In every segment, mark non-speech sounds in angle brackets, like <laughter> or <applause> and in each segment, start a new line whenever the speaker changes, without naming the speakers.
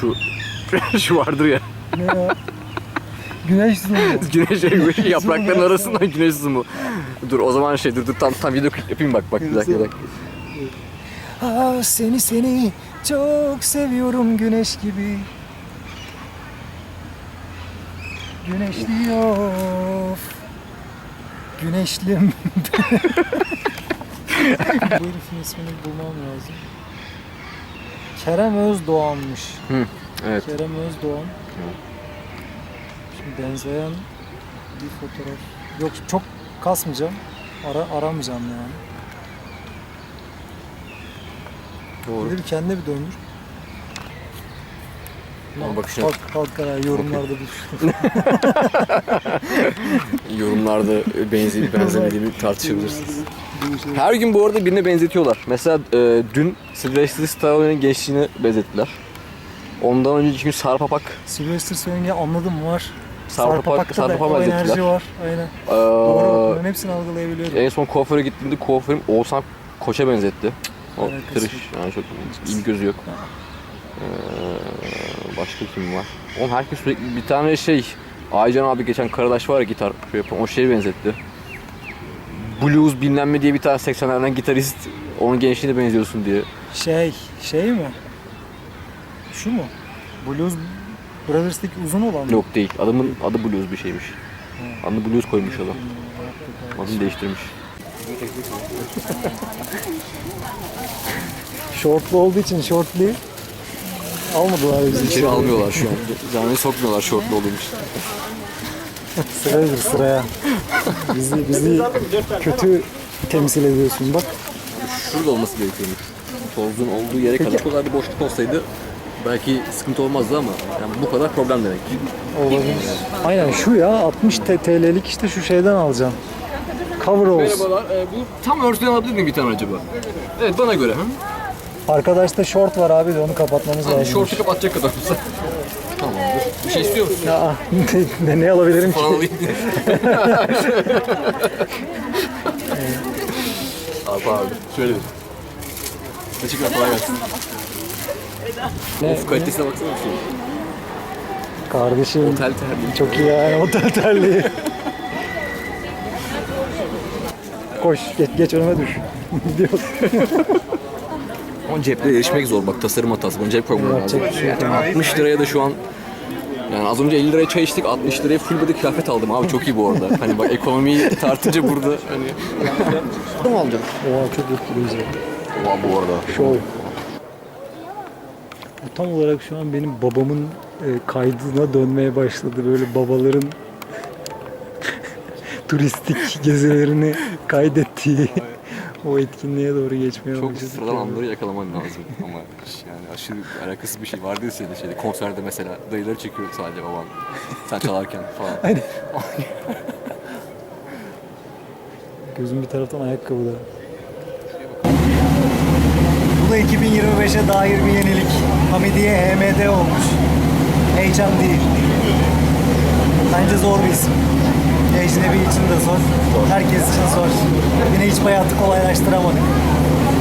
Şu <laughs> şu vardır ya.
Ne ya? Güneş zumu. <laughs>
Güneş güneş yaprakların arasından güneş zumu. Dur o zaman şey dur dur tam tam video klip yapayım bak bak bir dakika bir dakika.
Ah seni seni çok seviyorum güneş gibi. Güneşli of. Güneşlim. Bu herifin ismini bulmam lazım. Kerem Özdoğan'mış.
Evet.
Kerem Özdoğan. Şimdi benzeyen bir fotoğraf. Yok çok kasmayacağım. Ara, aramayacağım yani.
Doğru.
Bir de bir kendine bir döndür.
Ama bak şuna-
Kalk, kalk karar yorumlarda bu. <laughs>
Yorumlarda benzeyip <laughs> benzemediğini tartışabilirsiniz. Her gün bu arada birine benzetiyorlar. Mesela e, dün Sylvester Stallone'nin gençliğini benzettiler. Ondan önceki gün Sarp Apak,
Sylvester Stallone'yi anladım var.
Sarp Apak,
Sarpapak'ta
Sarp
da o enerji var. Aynen. Doğru
Ee,
bunların hepsini algılayabiliyorum.
en son kuaföre gittiğimde kuaförüm Oğuzhan Koç'a benzetti. O tırış
yok.
yani çok iyi bir gözü yok. Ee, başka kim var? Oğlum herkes sürekli bir tane şey Aycan abi geçen Karadaş var ya gitar şey yapan o şeye benzetti. Blues bilmem ne diye bir tane 80'lerden gitarist onun gençliğine benziyorsun diye.
Şey, şey mi? Şu mu? Blues Brothers'taki uzun olan mı?
Yok değil. Adamın adı Blues bir şeymiş. Adını Blues koymuş adam. Adını değiştirmiş. <laughs>
Shortlu olduğu için shortlu almadılar bizi.
İçeri almıyorlar şu an. Canını sokmuyorlar şortlu olduğum için.
Sıraya gir sıraya. Bizi, bizi kötü temsil ediyorsun bak.
Şurada olması gerekiyormuş. Tozun olduğu yere kadar bu kadar bir boşluk olsaydı belki sıkıntı olmazdı ama yani bu kadar problem demek.
Olabilir. Aynen şu ya 60 T- TL'lik işte şu şeyden alacaksın. Cover olsun.
Merhabalar. e, bu tam örtüden alabilir miyim bir tane acaba? Evet bana göre. Hı?
Arkadaşta short var abi de onu kapatmamız
Hani
lazım.
şortu kapatacak kadar olsa. Tamamdır. Bir şey istiyor musun?
Ya ne, ne alabilirim ki?
Falan alayım. abi abi. Şöyle bir. Teşekkürler kolay gelsin.
Ne-
Of kalitesine baksana bir şey.
Kardeşim
Otel terliği.
çok iyi yani otel terliği. Koş geç, geç önüme düş. <laughs> Diyor.
Ama ceple erişmek zor bak tasarım hatası. Bunu cep koymam lazım. Yani 60 liraya da şu an yani az önce 50 liraya çay içtik 60 liraya full body kıyafet aldım abi çok iyi bu arada. Hani bak ekonomiyi tartınca burada hani ne alacağım?
Oha çok etkileyici.
Oha bu arada.
Show. Bu tam olarak şu an benim babamın e, kaydına dönmeye başladı. Böyle babaların <laughs> turistik gezilerini kaydettiği o etkinliğe doğru geçmeye
Çok
başladık.
sıradan
yani.
anları <laughs> yakalaman lazım ama yani aşırı alakasız bir şey vardı ya senin şeyde konserde mesela dayıları çekiyor sadece baban sen çalarken falan.
Aynen. <laughs> Gözüm bir taraftan ayakkabıda. Bu da 2025'e dair bir yenilik. Hamidiye HMD olmuş. Heyecan değil. Bence zor bir isim. Ecnebi için de zor. Herkes için zor. Yine hiç hayatı kolaylaştıramadık.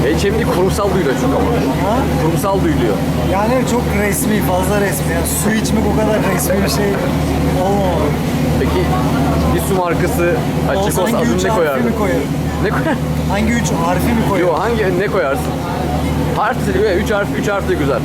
HMD kurumsal duyuluyor çok ama.
Ha?
Kurumsal duyuluyor.
Yani çok resmi, fazla resmi. Yani su içmek o kadar resmi bir şey olmamalı.
Peki bir su markası açık
Olsa
olsa adını ne koyardın?
mi koyarım?
Ne koyardın?
Hangi üç harfi mi koyarım?
Yo hangi ne koyarsın? Harf üç harf, üç harf de güzel.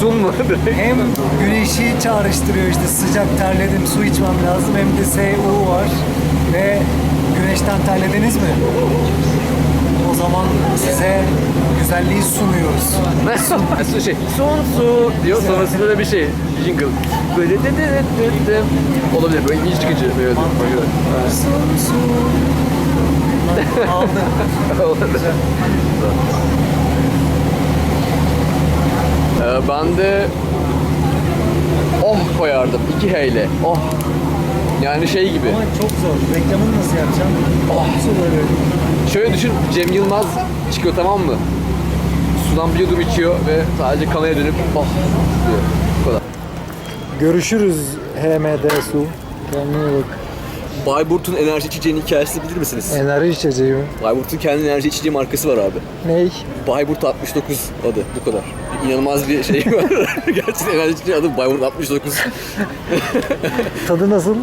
Sun
mu?
Hem güneşi çağrıştırıyor işte sıcak terledim su içmem lazım hem de SU var ve güneşten terlediniz mi? O zaman size güzelliği sunuyoruz.
su şey. Sun su diyor sonrasında da bir şey. Jingle. Böyle de de de de. Olabilir böyle ilginç çıkıcı. Böyle.
Sun su. Aldı.
Ee, ben de oh koyardım. iki H ile. Oh. Yani şey gibi.
Ama çok zor. Reklamını nasıl yapacağım? Oh. böyle.
Şöyle düşün Cem Yılmaz çıkıyor tamam mı? Sudan bir yudum içiyor ve sadece kameraya dönüp oh diyor. Bu kadar.
Görüşürüz HMD su. Kendine bak.
Bayburt'un enerji içeceğinin hikayesini bilir misiniz?
Enerji içeceği mi?
Bayburt'un kendi enerji içeceği markası var abi.
Ney?
Bayburt 69 adı bu kadar. İnanılmaz bir şey var. <laughs> Gerçekten enerji içeceği adı Bayburt 69. <laughs>
Tadı nasıl?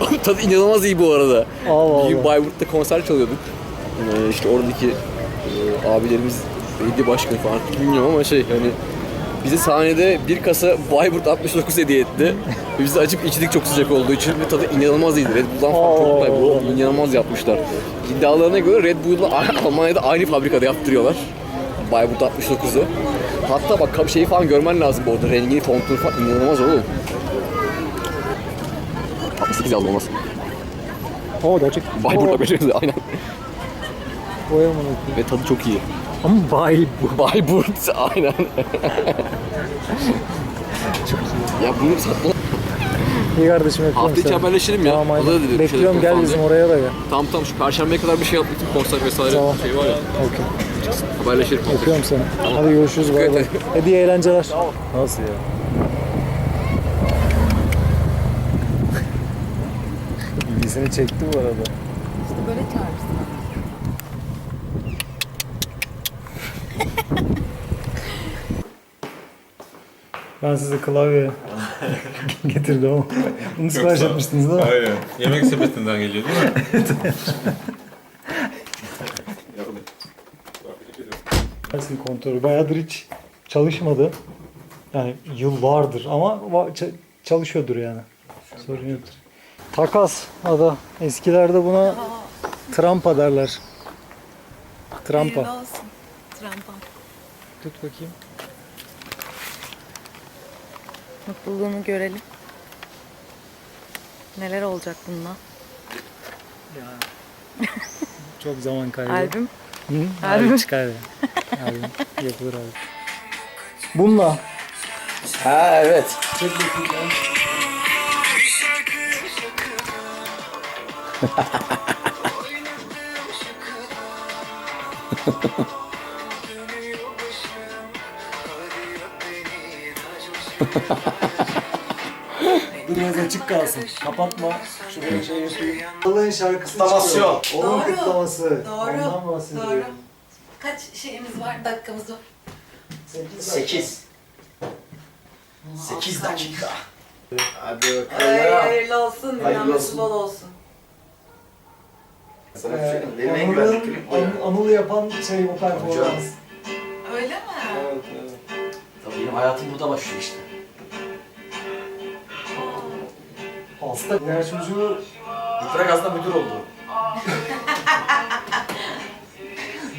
<laughs>
Tadı inanılmaz iyi bu arada.
Allah
Bir
Allah.
Bayburt'ta konser çalıyorduk. Ee, işte oradaki e, abilerimiz belediye başkanı falan bilmiyorum ama şey hani bize sahnede bir kasa Bayburt 69 hediye etti. Biz de açıp içtik çok sıcak olduğu için ve tadı inanılmaz iyiydi. Red Bull'dan çok
Oo.
kolay. Bu inanılmaz yapmışlar. İddialarına göre Red Bull'la Almanya'da aynı fabrikada yaptırıyorlar. Bayburt 69'u. Hatta bak şeyi falan görmen lazım bu arada. Rengini, fontunu falan inanılmaz oğlum. 68 yazdı olmaz.
Oo gerçek.
Bayburt'la benziyor aynen.
Koyayım.
Ve tadı çok iyi.
Ama bay bu.
Bayburt aynen. ya bunu satma.
İyi kardeşim yapıyorum
Hafta içi
sana.
haberleşelim ya.
Tamam
O da
hadi.
dedi, bir
Bekliyorum gel bizim
diye.
oraya da gel.
Tamam tamam şu perşembeye kadar bir şey yaptık konser vesaire
Tamam.
şey var ya.
Okey.
Haberleşelim.
Öpüyorum seni. Hadi görüşürüz. Bay bay.
Dikkat
Hadi iyi eğlenceler. Nasıl ya? <laughs> İlgisini çekti bu arada.
İşte böyle çağırırsın.
Ben size klavye <laughs> getirdim ama bunu sipariş etmiştiniz değil mi?
Aynen. Yemek sepetinden geliyor değil mi? <laughs>
Dersin kontörü bayağıdır hiç çalışmadı. Yani yıllardır ama va- ç- çalışıyordur yani. Sorun yoktur. Takas ada. Eskilerde buna trampa derler. Trampa.
Hayırlı olsun. Trampa.
Tut bakayım.
Mutluluğunu görelim. Neler olacak bununla? <laughs>
Çok zaman kaybı.
Albüm.
Hı?
Albüm.
Albüm çıkar ya. Albüm. Yapılır abi. Bununla.
Ha evet.
Çek bakayım ya. <laughs> Biraz açık kalsın. Kapatma. Şuraya şey yapayım. Allah'ın şarkısı
Kutlamasyon.
çıkıyor. Onun
Doğru.
kutlaması.
Doğru.
Ondan bahsediyorum.
Doğru. Kaç şeyimiz var? Dakikamız var.
Sekiz.
8. 8 dakika. Hadi
Ay,
bakalım.
hayırlı olsun.
Hayırlı
Dinlenmesi
olsun.
bol olsun.
Sana bir
Ee,
şey diyeyim. Benim en güvenli klip bu ya.
Anıl'ın, Anıl yapan şey o performans.
Öyle mi?
Evet, evet.
Tabii benim hayatım burada başlıyor işte.
Hasta. Diğer çocuğu
İprak müdür oldu.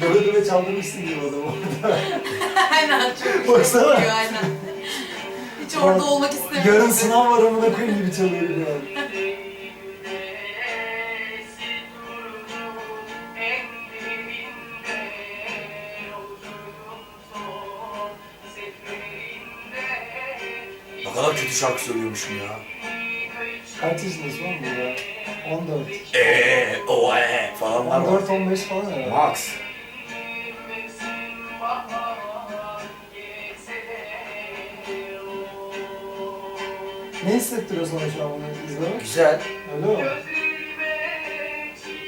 <laughs>
döve döve çaldırmışsın gibi adamı. <laughs>
aynen. Çok güzel
Baksana.
oluyor, aynen. Hiç orada olmak istemiyorum.
Yarın sınav var amına koyayım gibi çalıyor an. <laughs>
Ne kadar kötü şarkı söylüyormuşum ya.
Kaç yaşındasın oğlum burada? 14.
Eee, o eee falanlar var.
14-15 falan herhalde.
Max.
Ne hissettiriyor sana şu an bunu izlemek?
Güzel.
Öyle mi?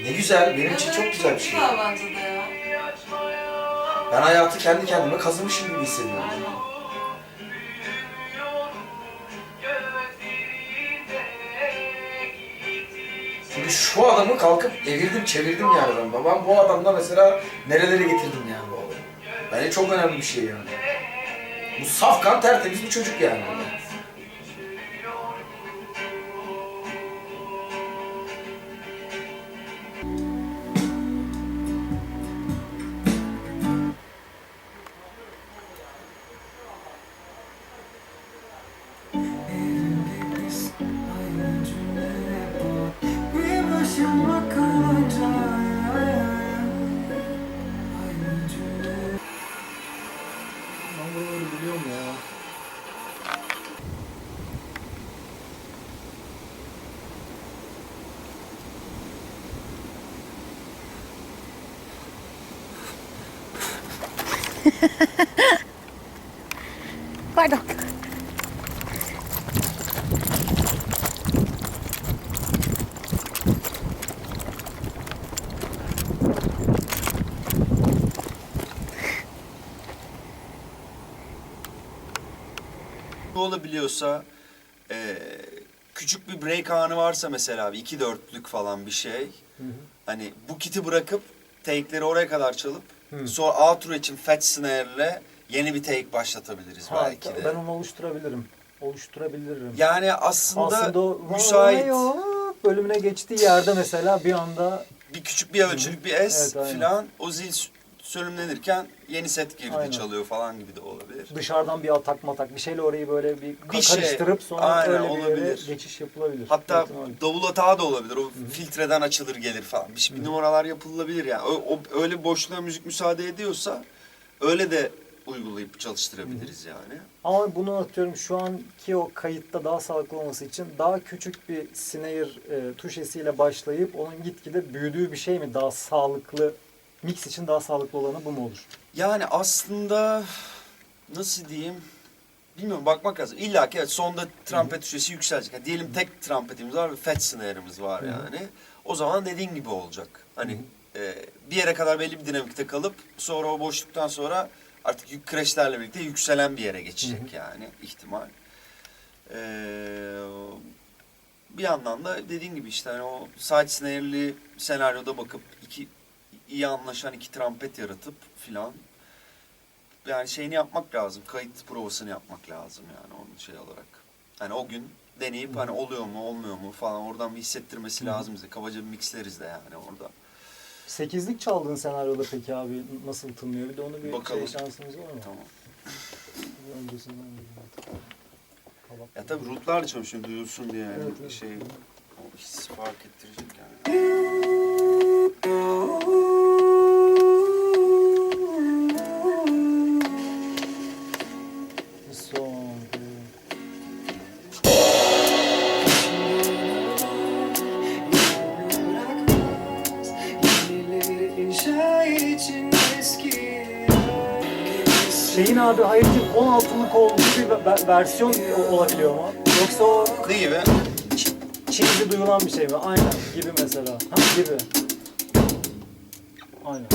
Ne güzel. Benim için çok güzel bir şey.
Güzel bence de ya.
Ben hayatı kendi kendime kazımışım gibi hissediyorum. Adamı kalkıp evirdim çevirdim yani ben. Babam bu adamla mesela nerelere getirdim yani bu adamı. Bence çok önemli bir şey yani. Bu safkan tertemiz bir çocuk yani.
Olabiliyorsa e, küçük bir break anı varsa mesela bir iki dörtlük falan bir şey. Hani bu kiti bırakıp take'leri oraya kadar çalıp sonra outro için fat snare'le yeni bir take başlatabiliriz
Ha,
belki de.
ben onu oluşturabilirim. Oluşturabilirim.
Yani aslında,
Aslında
müsait
bölümüne geçtiği yerde mesela bir anda
bir küçük bir ölçülük bir S
Evet, aynen.
filan o zil sönümlenirken yeni set girdi
Aynen.
çalıyor falan gibi de olabilir.
dışarıdan bir atak matak bir şeyle orayı böyle bir,
Bir şey,
karıştırıp sonra
aynen,
öyle bir yere
olabilir.
geçiş yapılabilir.
Hatta
İhtimal.
davul atağı da olabilir. O filtreden açılır gelir falan. Bir, şey- bir numaralar yapılabilir yani. O, o- öyle boşluğa müzik müsaade ediyorsa öyle de uygulayıp çalıştırabiliriz yani.
Ama bunu atıyorum şu anki o kayıtta daha sağlıklı olması için daha küçük bir snare e, tuşesiyle başlayıp onun gitgide büyüdüğü bir şey mi daha sağlıklı mix için daha sağlıklı olanı bu mu olur?
Yani aslında nasıl diyeyim bilmiyorum bakmak lazım. İlla ki evet sonda trompet tuşesi yükselecek. Yani diyelim tek trompetimiz var ve fat snare'ımız var
Hı
yani. O zaman dediğin gibi olacak. Hani e, bir yere kadar belli bir dinamikte kalıp sonra o boşluktan sonra artık yük crashlerle birlikte yükselen bir yere geçecek yani ihtimal. Ee, bir yandan da dediğin gibi işte hani o side snare'li senaryoda bakıp iki iyi anlaşan iki trompet yaratıp filan yani şeyini yapmak lazım. Kayıt provasını yapmak lazım yani onun şey olarak. Hani o gün deneyip hani oluyor mu olmuyor mu falan oradan bir hissettirmesi lazım bize. Kabaca bir mixleriz de yani orada.
Sekizlik çaldığın senaryoda peki abi nasıl tınlıyor? Bir de onu bir
Bakalım.
şey şansımız var mı?
Tamam.
Öncesinden bir- Kabak.
Ya tabii rootlarla çalışıyor duyulsun diye yani
Evet, evet.
şey o his fark ettirecek yani. <laughs>
versiyon olabiliyor mu? Yoksa o
Ne gibi?
cheesy duyulan bir şey mi? Aynen gibi mesela. Ha gibi. Aynen.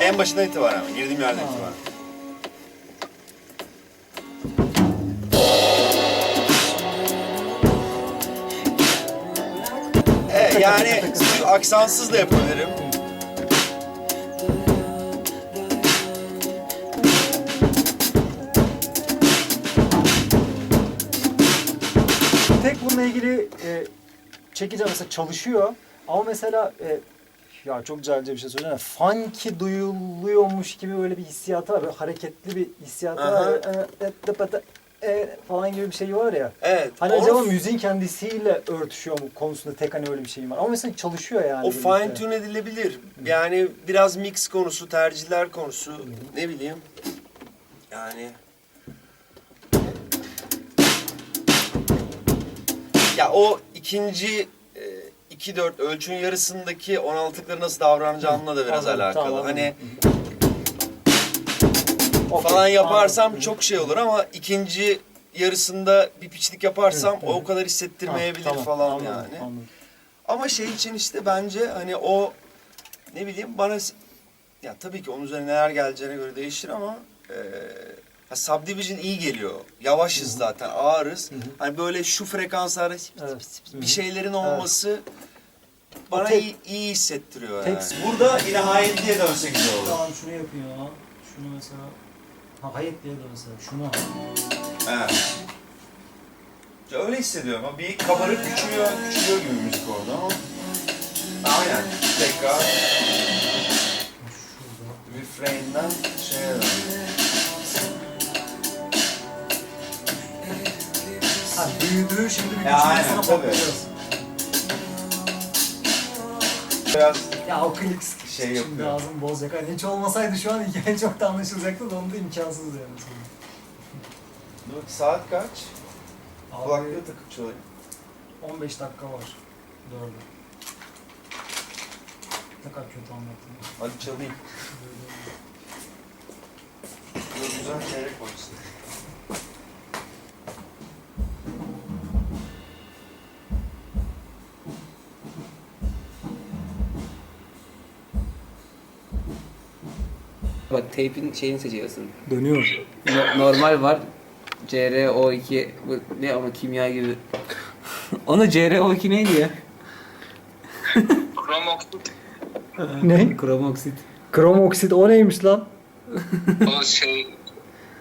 En başından itibaren mi? Girdiğim yerden itibaren. E, yani <laughs> aksansız da yapabilirim.
Bununla ilgili e, çekici mesela çalışıyor ama mesela e, ya çok güzelce bir şey söyleyeceğim. Funky duyuluyormuş gibi böyle bir hissiyatı var. Böyle hareketli bir hissiyatı var. E, e, e, falan gibi bir şey var ya.
Evet.
Hani
onu-
acaba müziğin kendisiyle örtüşüyor mu konusunda tek hani öyle bir şey var. Ama mesela çalışıyor yani.
O fine tune edilebilir. Yani biraz mix konusu, tercihler konusu, ne bileyim. Yani ya o ikinci e, 2-4 ölçünün yarısındaki 16'lıkları nasıl davranacağınla da biraz
Anladım,
alakalı.
tamam,
hani
Okey,
falan yaparsam
anladım.
çok şey olur ama ikinci yarısında bir piçlik yaparsam o kadar
Ha,
hissettirmeyebilir
tamam,
falan
anladım,
yani.
anladım.
Ama şey için işte bence hani o ne bileyim bana ya tabii ki onun üzerine neler geleceğine göre değişir ama e, ha, subdivision iyi geliyor. Yavaşız zaten, ağırız. Hani böyle şu frekanslarda
Evet.
bir şeylerin olması bana
tek-
iyi, iyi hissettiriyor
tek-
yani. Burada yine hayır diye dönse güzel olur.
Tamam şunu yapıyor. Şunu mesela Ha hayır diye de mesela şunu.
Evet. Ya Öyle hissediyorum ama bir kabarık küçülüyor, küçülüyor gibi müzik orada ama. Aynen. Tekrar refrain'den şeye dönüyor.
Ha büyüdüğü şimdi bir
Ya, aynen, tabii. Biraz
Ya o klik
Şey
şimdi
yapıyor.
ağzımı bozacak. Hani hiç olmasaydı şu an hikaye <laughs> çok da anlaşılacaktı da onu da imkansız yani.
Dur, saat kaç?
Abi
Kulaklığı takıp çalayım.
15 dakika var. Dördü. Ne kadar kötü anlattım.
Hadi çalayım. <laughs> Dur, güzel çeyrek baksın.
Bak teypin şeyini seçiyorsun.
Dönüyor.
No- normal var. CRO2 bu ne ama kimya gibi. Onu CRO2 neydi ya?
Kromoksit
Ne?
Kromoksit.
Krom oksit o neymiş lan?
o şey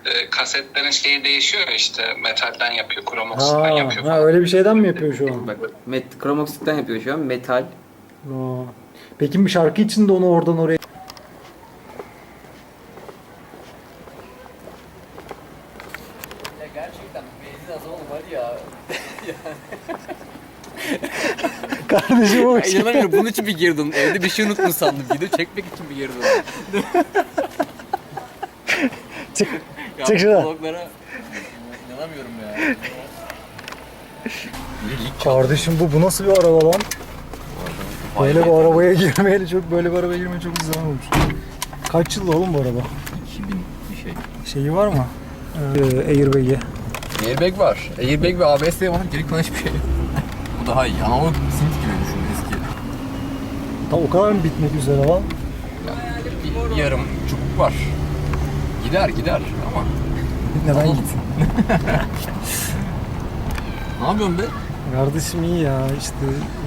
e, kasetlerin şeyi değişiyor ya işte metalden yapıyor, kromoksitten
Ha,
yapıyor.
ha öyle bir şeyden mi yapıyor şu an?
Bak met kromoksitten yapıyor şu an metal.
Aa. Peki bir şarkı için de onu oradan oraya
Ya gerçekten benzin az oğlum hadi ya.
Kardeşim o
Ya inanamıyorum bunun için bir girdim. Evde bir şey unuttun sandım. Video çekmek için bir girdim. <laughs>
Çık.
Ya
Çık
bu
şuradan.
vloglara inanamıyorum ya.
Kardeşim bu bu nasıl bir araba lan? Böyle bir arabaya girmeyeli çok böyle bir arabaya girmeye çok güzel olmuş. Kaç yıllı oğlum bu araba?
2000 bir şey.
Şeyi var mı? Ee, Airbag'i.
Airbag var. Airbag ve ABS var. Geri kalan hiçbir şey yok. Bu daha iyi. Analog eski.
Tam o kadar mı bitmek üzere lan?
Bir yarım çubuk var. Gider gider ama.
Neden gitsin? <laughs> <laughs>
Ne yapıyorsun be?
Kardeşim iyi ya işte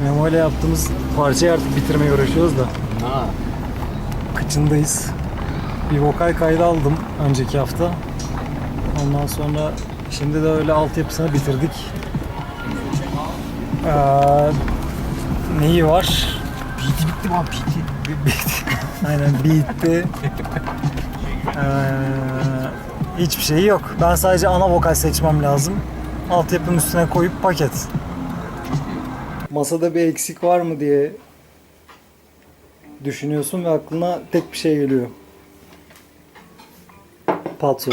Memo ile yaptığımız parçayı artık bitirmeye uğraşıyoruz da
Ha.
kıçındayız. Bir vokal kaydı aldım önceki hafta. Ondan sonra şimdi de öyle altyapısını bitirdik. Ee, neyi var?
Bitti lan PT.
Aynen bitti. Ee, hiçbir şeyi yok. Ben sadece ana vokal seçmem lazım. Altyapının üstüne koyup paket. Masada bir eksik var mı diye düşünüyorsun ve aklına tek bir şey geliyor. Patso.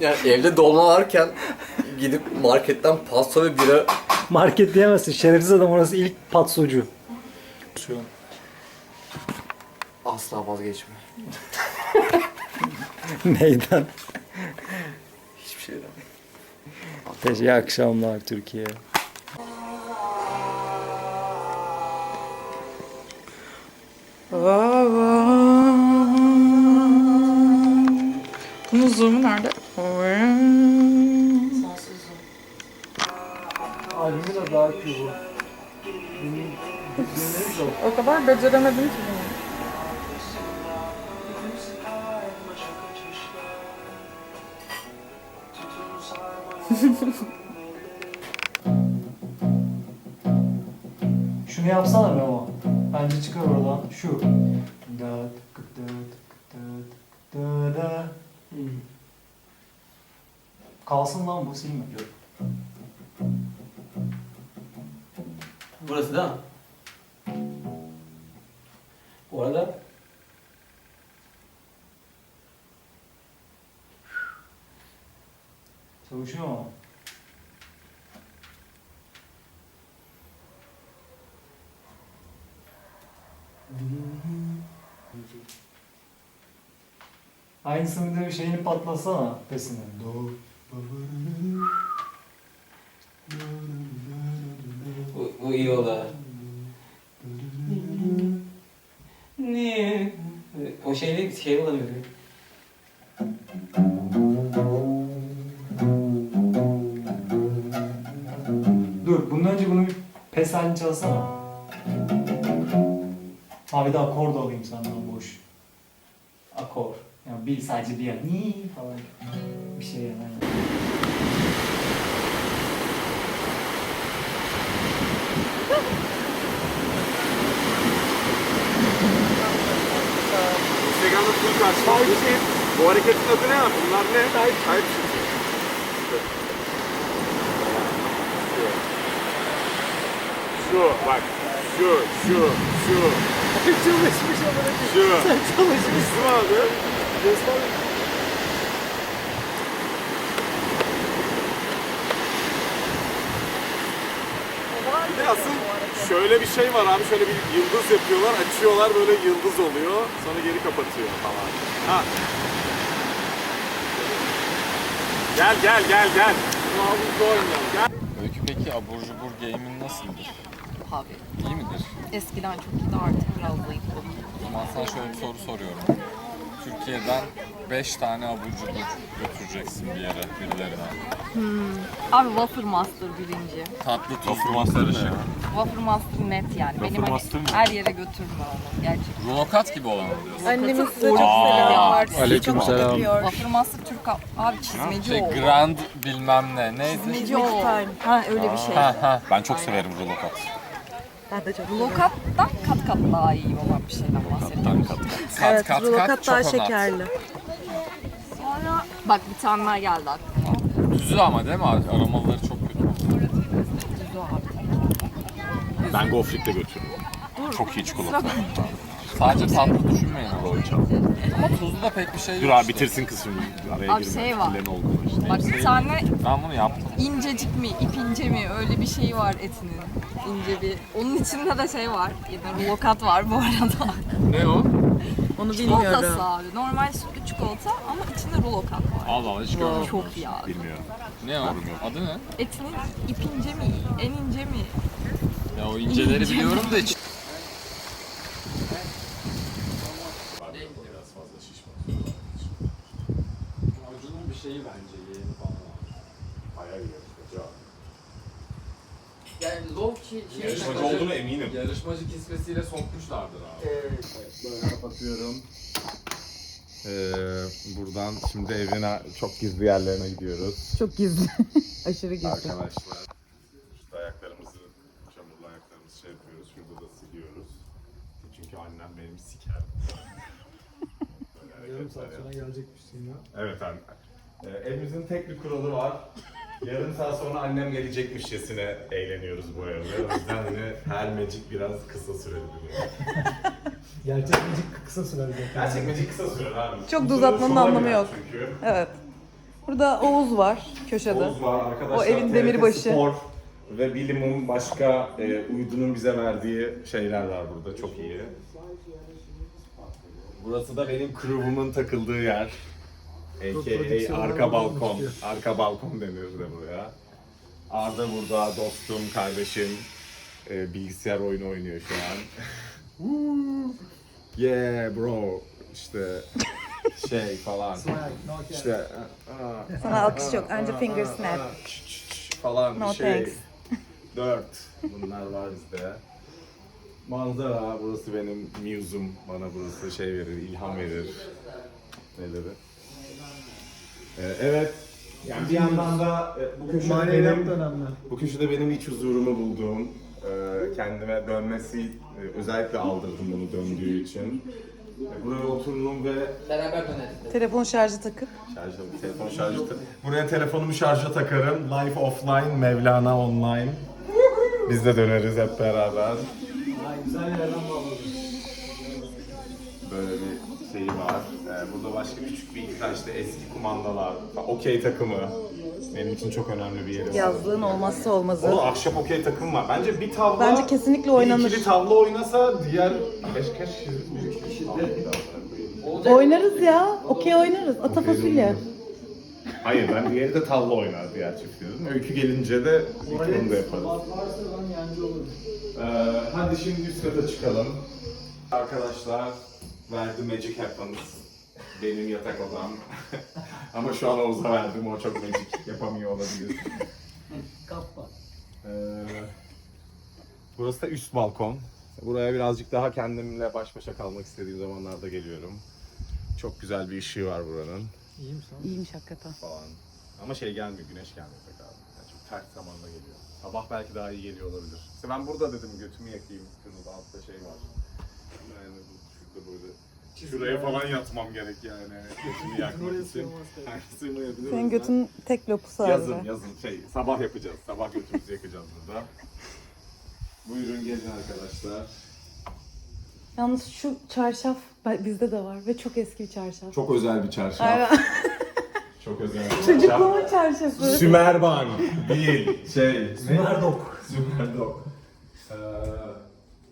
Yani evde dolma varken gidip marketten pasta ve bira
Market diyemezsin. Şerefsiz adam orası ilk patsocu. Şu an.
asla vazgeçme. <laughs>
Neyden?
Hiçbir şeyden.
İyi akşamlar Türkiye.
Bunun zoom'u nerede? Kadar beceremedim ki bunu. <laughs>
Şunu yapsana Memo. Bence çıkar oradan. Şu. Da tık da tık da da da. Kalsın lan bu silme. Yok.
Burası da. Arada
Çalışıyor mu? Aynısını bir şeyini patlasana pesini. Do. Akor da alayım senden boş. Akor. Yani bir sadece bir yer. Ni falan. Bir şey yani.
Instagram'da full karşılamışsın. Bu hareketin adı ne? Bunlar ne? Type Şu bak. Şu, şu, şu.
Çalışmış ama.
Şu.
Sen çalışmışsın.
Şu abi.
Göster.
Bir de asıl şöyle bir şey var abi. Şöyle bir yıldız yapıyorlar. Açıyorlar böyle yıldız oluyor. Sonra geri kapatıyor falan. Ha. Gel gel gel gel. Gel.
Öykü peki abur cubur game'in nasıldır?
Abi.
İyi midir?
Eskiden çok iyiydi artık biraz zayıf.
O zaman sana şöyle bir soru soruyorum. Türkiye'den 5 tane abur cubur götüreceksin bir yere birilerine.
Abi Wafer Master birinci.
Tatlı tuzlu karışık.
Wafer Master net yani. Benim hani her yere götürme onu gerçekten.
Rulokat gibi olan mı diyorsun?
Annemin size çok selam var.
Aleykümselam.
Wafer Master Türk ab- abi çizmeci
Şey
oldu.
Grand bilmem ne. Neydi?
Çizmeci oldu. Ha öyle bir şey.
Ha ha. Ben çok severim rulokat.
Lokattan kat kat daha iyi olan bir şeyden bahsediyorum.
Kat kat. Kat kat kat daha şekerli.
Sonra bak bir tane daha geldi aklıma.
Düzü ama değil mi? Aromaları çok kötü.
Düzü abi.
Ben gofrik de götürürüm. Çok iyi çikolata.
Sadece tatlı düşünmeyin ama. Ama tuzlu da pek bir şey yok
Dur abi
işte.
bitirsin kısmını. Araya
Abi
girme.
şey var.
Oldu işte.
Bak bir tane
Ben bunu yaptım.
incecik mi, ipince mi öyle bir şey var etinin. İnce bir. Onun içinde de şey var. Yine lokat var bu arada.
Ne o?
Onu Çikolatası abi. Normal sütlü çikolata ama içinde rulokat var.
Allah Allah hiç görmedim.
Çok iyi abi.
Bilmiyorum.
Ne o? Adı ne?
Etinin ipince mi, en ince mi?
Ya o inceleri biliyorum da hiç.
Biraz fazla şişman.
Acunun bir şeyi bence yeğeni falan.
Hayal yarışmacı abi.
Şey
Yarışmacı olduğuna eminim.
Yarışmacı kisvesiyle sokmuşlardır abi.
Böyle kapatıyorum. Ee, buradan şimdi evin a- çok gizli yerlerine gidiyoruz.
Çok gizli. <laughs> Aşırı gizli.
Arkadaşlar. İşte ayaklarımızı, çamurlu ayaklarımızı şey yapıyoruz. Şurada da siliyoruz. Çünkü annem benim siker. Yarım saat sonra gelecekmişsin ya. Evet anne. Ee, evimizin tek bir kuralı var. Yarım saat sonra annem gelecekmişçesine eğleniyoruz bu evde. O yüzden hani her magic biraz kısa sürebilir.
Gerçek müzik kısa sürer zaten.
Gerçek magic kısa sürer abi.
Çok da uzatmanın
sonra
anlamı yok.
Çünkü.
Evet. Burada Oğuz var köşede.
Oğuz var arkadaşlar.
O evin
TRT
demirbaşı.
Spor ve Bilimum başka e, uydunun bize verdiği şeyler var burada. Çok iyi. Burası da benim crew'umun takıldığı yer. A.K.A. arka balkon. Arka balkon denir de buraya. Arda burada, dostum, kardeşim. E, bilgisayar oyunu oynuyor şu an. <laughs> Yeah bro. İşte <laughs> şey falan. İşte aa,
Sana alkış yok. Anca finger snap.
falan
No
bir şey.
thanks. <laughs>
Dört. Bunlar var bizde. Manzara, burası benim muse'um. Bana burası şey verir, ilham verir. Neleri? Ee, evet. Yani bir yandan da e, bu köşede benim, bu köşede benim iç huzurumu bulduğum, e, kendime dönmesi, e, özellikle aldırdım bunu döndüğü için. E, Buraya otururum ve
Beraber döneriz.
Telefon şarjı takıp.
Şarjı, telefon şarjı ta- Buraya telefonumu şarja takarım. Life offline, Mevlana online. Biz de döneriz hep beraber. Böyle bir şeyi var. Ee, burada başka küçük bir iki işte eski kumandalar, okey takımı. Benim için çok önemli bir yeri var.
Yazlığın olmazsa olmazı.
O ahşap okey takım var. Bence bir tavla...
Bence kesinlikle oynanır.
Bir ikili tavla oynasa diğer... Beş kaç kişi? Bir kişi de.
Oynarız ya. Okey oynarız. Ata fasulye.
Hayır ben diğeri de tavla oynar diğer çift diyorum. Öykü gelince de ilk onu da yaparız. Ee, hadi şimdi üst kata çıkalım. Arkadaşlar, the magic happens. Benim yatak odam. <laughs> Ama şu an Oğuz'a verdim, o çok magic yapamıyor olabilir. Ee, burası da üst balkon. Buraya birazcık daha kendimle baş başa kalmak istediğim zamanlarda geliyorum. Çok güzel bir ışığı var buranın
İyiymiş hakikaten.
falan. Ama şey gelmiyor, güneş gelmiyor pek abi. Yani çok ters zamanda geliyor. Sabah belki daha iyi geliyor olabilir. İşte ben burada dedim götümü yakayım. Kırmızı altta şey var. Yani bu şurada böyle şuraya falan yatmam gerek yani. Götümü yakmak için. Yani <laughs> sığmayabilir.
Senin götün tek lopusu
Yazın,
abi.
yazın şey sabah yapacağız. Sabah götümüzü yakacağız burada. Buyurun gelin arkadaşlar.
Yalnız şu çarşaf ben- bizde de var ve çok eski bir çarşaf.
Çok özel bir çarşaf.
Aynen. <laughs>
Çok özel bir çarşaf.
Çocukluğumun çarşafı.
Sümerban değil şey. Sümerdok. Sümerdok. Ee,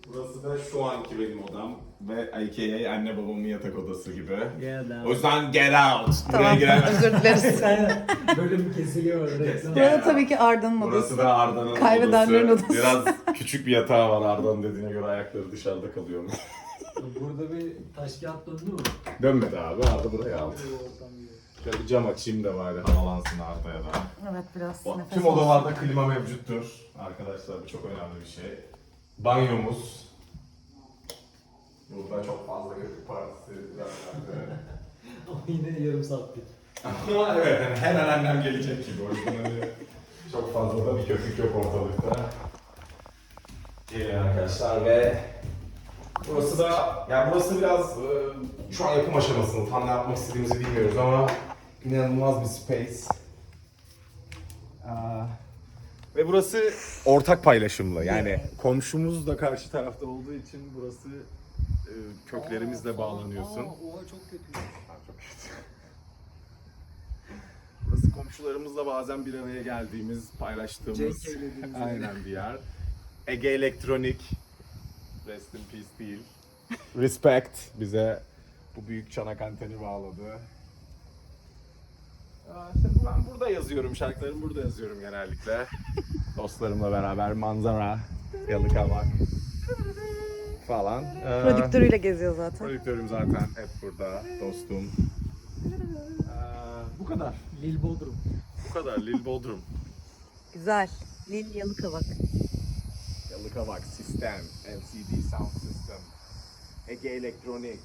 burası da şu anki benim odam. Ve AKA anne babamın yatak odası gibi.
Yeah,
O yüzden get out. Buraya giremez.
Özür dileriz. <laughs>
Bölüm kesiliyor.
Burada tabii ki Arda'nın odası.
Burası da Arda'nın
Kaybedenlerin
odası.
odası.
Biraz <laughs> küçük bir yatağı var Arda'nın dediğine göre ayakları dışarıda kalıyormuş.
Burada bir taş kağıt döndü mü?
Dönmedi abi Arda buraya aldı. Şöyle bir cam açayım da bari havalansın Arda'ya da.
Evet biraz
O-
nefes
Tüm
alsın.
odalarda klima mevcuttur. Arkadaşlar bu çok önemli bir şey. Banyomuz. Burada çok fazla köpük partisi zaten. <laughs>
Yine yarım saatlik.
Ama evet yani hemen annem gelecek gibi. O yüzden hani çok fazla da bir köpük yok ortalıkta. Gelin arkadaşlar ve burası da yani burası biraz e, şu an yapım aşamasında tam ne yapmak istediğimizi bilmiyoruz ama inanılmaz bir space. Aa, ve burası ortak paylaşımlı. Yani komşumuz da karşı tarafta olduğu için burası köklerimizle bağlanıyorsun.
Oha çok kötü.
Ha, çok kötü. <laughs> Burası komşularımızla bazen bir araya geldiğimiz, paylaştığımız aynen bir yer. Ege Elektronik, rest in peace değil. <laughs> Respect bize bu büyük çanak anteni bağladı. Aa, İşte ben burada yazıyorum, şarkılarımı burada yazıyorum genellikle. <laughs> Dostlarımla beraber manzara, yalıkavak falan. Ee,
Prodüktörüyle geziyor zaten.
Prodüktörüm zaten hep burada, dostum. Ee, bu kadar.
Lil Bodrum.
Bu kadar. Lil Bodrum.
Güzel. Lil Yalıkavak.
Yalıkavak Sistem, LCD Sound System, Ege Elektronik,